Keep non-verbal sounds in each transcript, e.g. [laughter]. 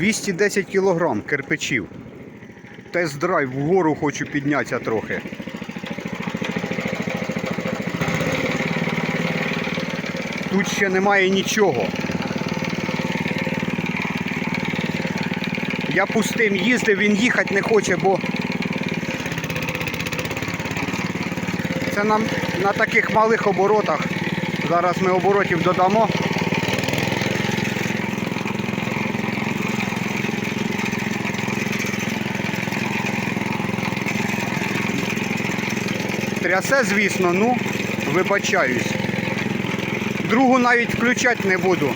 210 кілограм кирпичів. Тест-драйв вгору хочу піднятися трохи. Тут ще немає нічого. Я пустим їздив, він їхати не хоче, бо це нам на таких малих оборотах. Зараз ми оборотів додамо. Трясе, звісно, ну, вибачаюсь. Другу навіть включати не буду.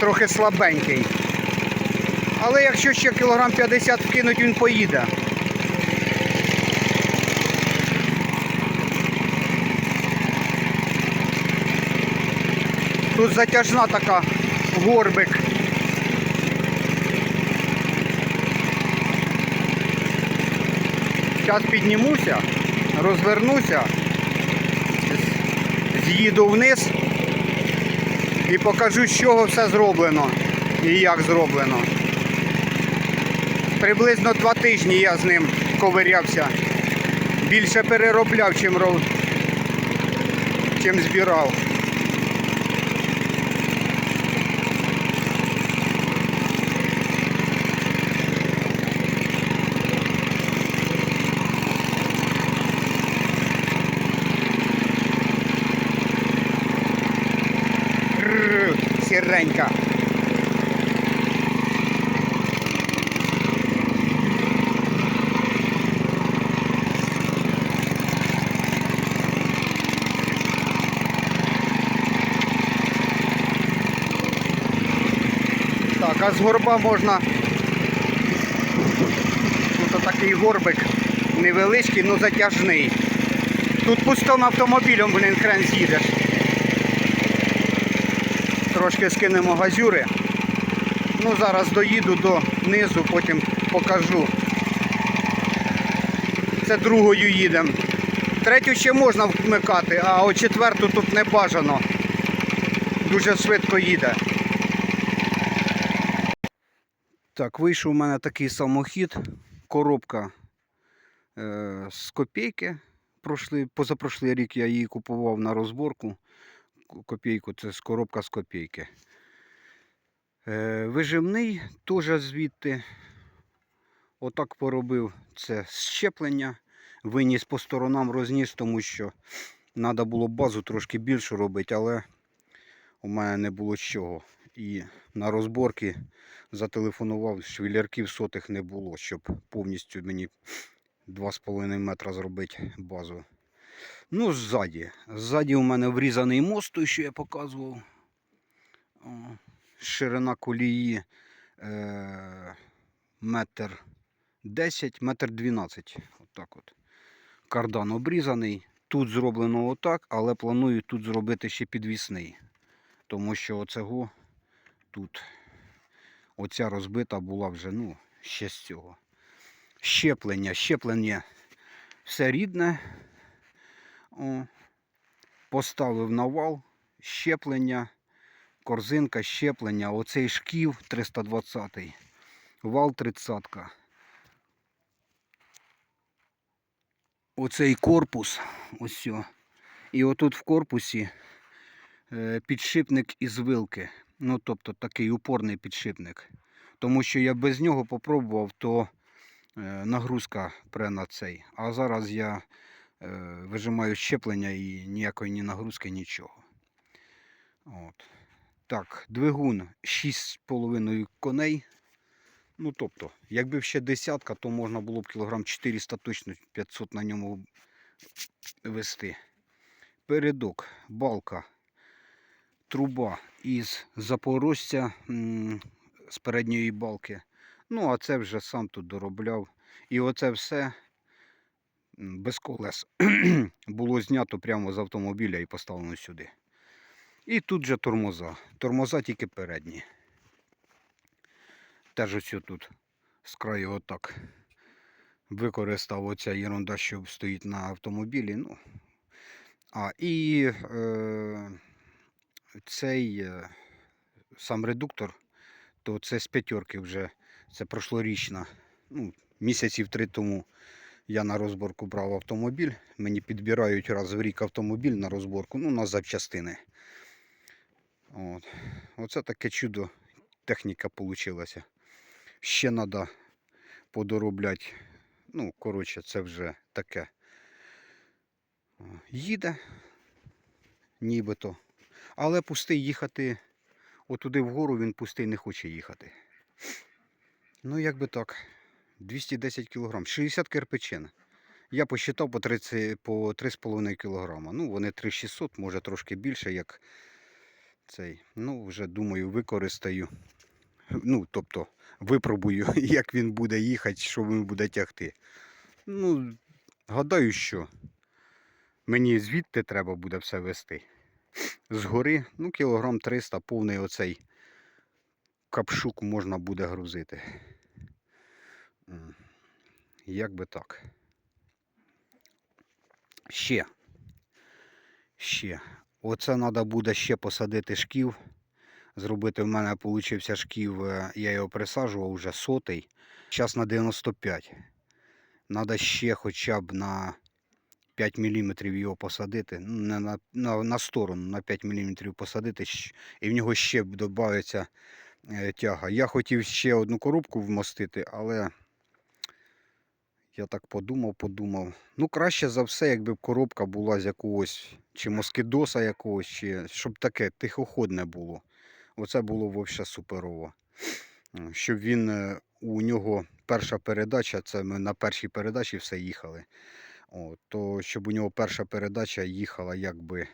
Трохи слабенький. Але якщо ще кілограм 50 вкинуть, він поїде. Тут затяжна така горбик. Зараз піднімуся, розвернуся, з'їду вниз і покажу, з чого все зроблено і як зроблено. Приблизно два тижні я з ним ковирявся. Більше переробляв, чим, чим збирав. Сіренька. Так, а з горба можна. Тут такий горбик невеличкий, ну затяжний. Тут пустим автомобілем, блін, хрен з'їдеш. Трошки скинемо газюри. Ну, зараз доїду до низу, потім покажу. Це другою їдемо. Третю ще можна вмикати, а от четверту тут не бажано. Дуже швидко їде. Так, вийшов у мене такий самохід. Коробка е, з копійки. Прошлий, позапрошлий рік я її купував на розборку. Ку- Копійку це з коробка з копійки. Е, вижимний теж звідти. Отак поробив це щеплення. Виніс по сторонам розніс, тому що треба було базу трошки більшу робити, але у мене не було чого. І на розборки зателефонував, швілярків сотих не було, щоб повністю мені 2,5 метра зробити базу. Ну, ззаді. Ззаді у мене врізаний мост, той, що я показував. Ширина колії е, метр 10, метр 12. Отак от. Кардан обрізаний. Тут зроблено отак, але планую тут зробити ще підвісний. Тому що оцього тут оця розбита була вже, ну, ще з цього. Щеплення, щеплення все рідне. Поставив на вал, щеплення, корзинка, щеплення, оцей шків 320, вал 30. Оцей корпус, ось сьо. І отут в корпусі е, підшипник із вилки. Ну, тобто такий упорний підшипник. Тому що я без нього попробував, то е, нагрузка пре на цей. А зараз я вижимаю щеплення і ніякої ні нагрузки, нічого. От. Так, двигун 6,5 коней. Ну, тобто, якби ще десятка, то можна було б кілограм 400, точно 500 на ньому вести. Передок, балка, труба із запорожця з передньої балки. Ну, а це вже сам тут доробляв. І оце все без колес [clears throat] було знято прямо з автомобіля і поставлено сюди. І тут же тормоза. Тормоза тільки передні. Теж ось тут з краю отак використав оця ерунда, що стоїть на автомобілі. Ну, а і е, цей е, сам редуктор то це з п'ятерки вже, це прошлорічна. Ну, місяців три тому я на розборку брав автомобіль. Мені підбирають раз в рік автомобіль на розборку, ну, на запчастини. От. Оце таке чудо техніка вийшла. Ще треба подоробляти. Ну, коротше, це вже таке. Їде, нібито. Але пустий їхати отуди вгору він пустий не хоче їхати. Ну, як би так. 210 кг, 60 кирпичин. Я посчитав по 30, по 3,5 кг. Ну, вони 3600, може трошки більше, як цей. Ну, вже думаю, використаю. Ну, тобто, випробую, [laughs] як він буде їхати, що він буде тягти. Ну, гадаю, що мені звідти треба буде все вести. Згори, ну, кілограм 300, повний оцей капшук можна буде грузити. Як би так. Ще. Ще. Оце треба буде ще посадити шків. Зробити в мене получився шків, е, я його присаджував вже сотий. Зараз на 95. Треба ще хоча б на 5 мм його посадити. Ну, не на, на, на сторону на 5 мм посадити. І в нього ще додається е, тяга. Я хотів ще одну коробку вмостити, але я так подумав, подумав. Ну, краще за все, якби коробка була з якогось, чи москідоса якогось, чи щоб таке тихоходне було. Оце було взагалі суперово. Щоб він е, у нього перша передача, це ми на першій передачі все їхали. О, то щоб у нього перша передача їхала якби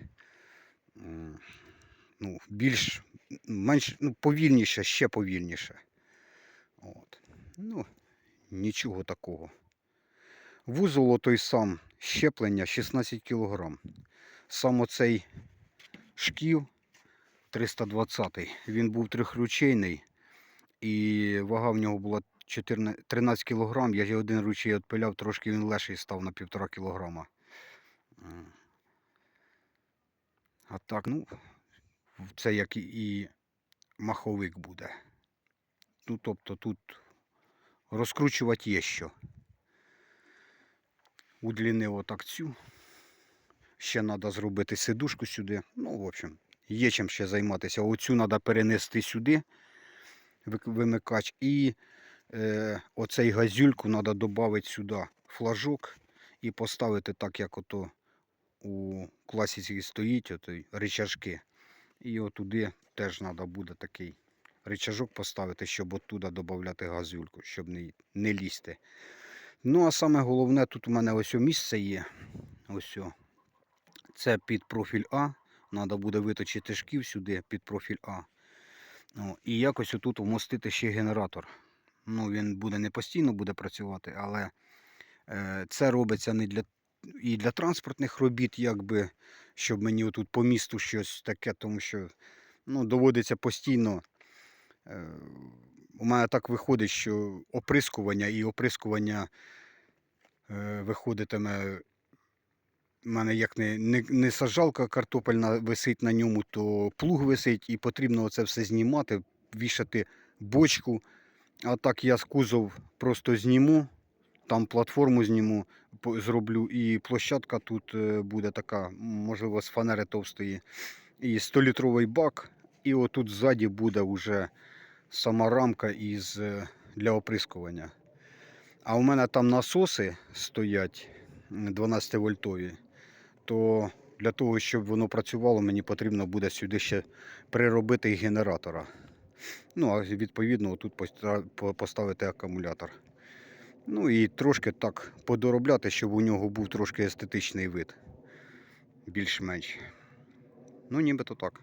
ну, більш менш ну, повільніше, ще повільніше. От. Ну, нічого такого. Вузол той сам щеплення 16 кг. Сам оцей шків 320 він був трьохручейний і вага в нього була 14, 13 кг. Я його один ручей відпиляв, трошки він легший став на 1,5 кг. А так, ну, це як і маховик буде. Ну, тобто тут розкручувати є що. Удлінив отак цю. Ще треба зробити сидушку сюди. Ну, в общем, є чим ще займатися. Оцю треба перенести сюди, вимикач. І е, оцей газюльку треба додати сюди флажок і поставити так, як ото у класіці стоїть, отой, рычажки. І отуди теж треба буде такий рычажок поставити, щоб оттуда додати газюльку, щоб не, не лізти. Ну, а саме головне, тут у мене ось о місце є. Ось. Це під профіль А. Треба буде виточити шків сюди під профіль А. О, і якось отут вмостити ще генератор. Ну, він буде не постійно буде працювати, але е, це робиться не для і для транспортних робіт, якби, щоб мені отут по місту щось таке, тому що ну, доводиться постійно. Е, у мене так виходить, що оприскування і оприскування е, виходитиме. У мене як не, не, не саджалка картопельна висить на ньому, то плуг висить і потрібно це все знімати, вішати бочку. А так я з кузов просто зніму, там платформу зніму, зроблю, і площадка тут е, буде така, можливо, з фанери товстої. І 100-літровий бак, і отут ззаді буде вже сама рамка із, е, для оприскування. А у мене там насоси стоять 12 вольтові, то для того, щоб воно працювало, мені потрібно буде сюди ще приробити генератора. Ну, а відповідно тут поставити акумулятор. Ну і трошки так подоробляти, щоб у нього був трошки естетичний вид. Більш-менш. Ну, нібито так.